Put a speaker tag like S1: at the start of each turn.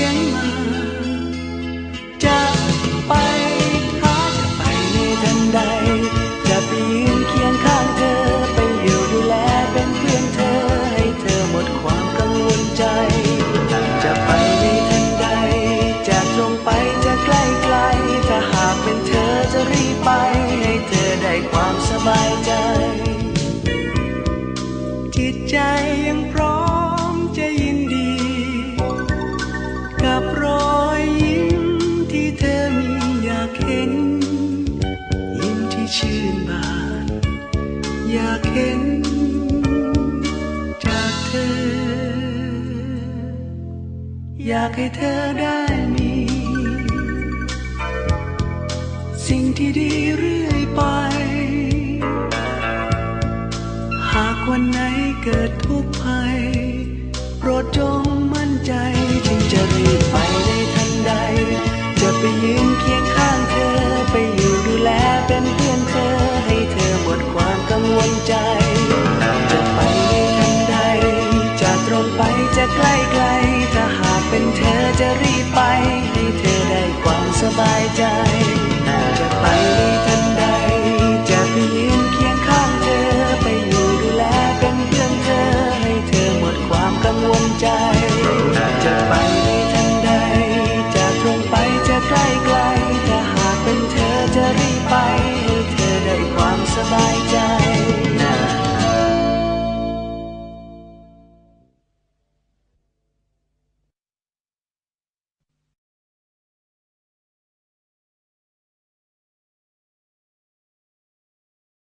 S1: ส่งเสียงมา จะไปหาจะไปในทันใด จะไปยืนเคียงข้างเธอ ไปอยู่ดูแลเป็นเพื่อนเธอ ให้เธอหมดความกังวลใจ จะไปในทันใด จะตรงไปจะใกล้ไกล ถ้าหากเป็นเธอจะรีบไป ให้เธอได้ความสบายใจ ชื่นบาน อยากเห็นจากเธอ อยากให้เธอได้มี สิ่งที่ดีเรื่อยไป หากวันไหนเกิด บายใจจะไปทันใด จะไปยืนเคียงข้างเธอ ไปอยู่ดูแลเป็นเพื่อนเธอ ให้เธอหมดความกังวลใจ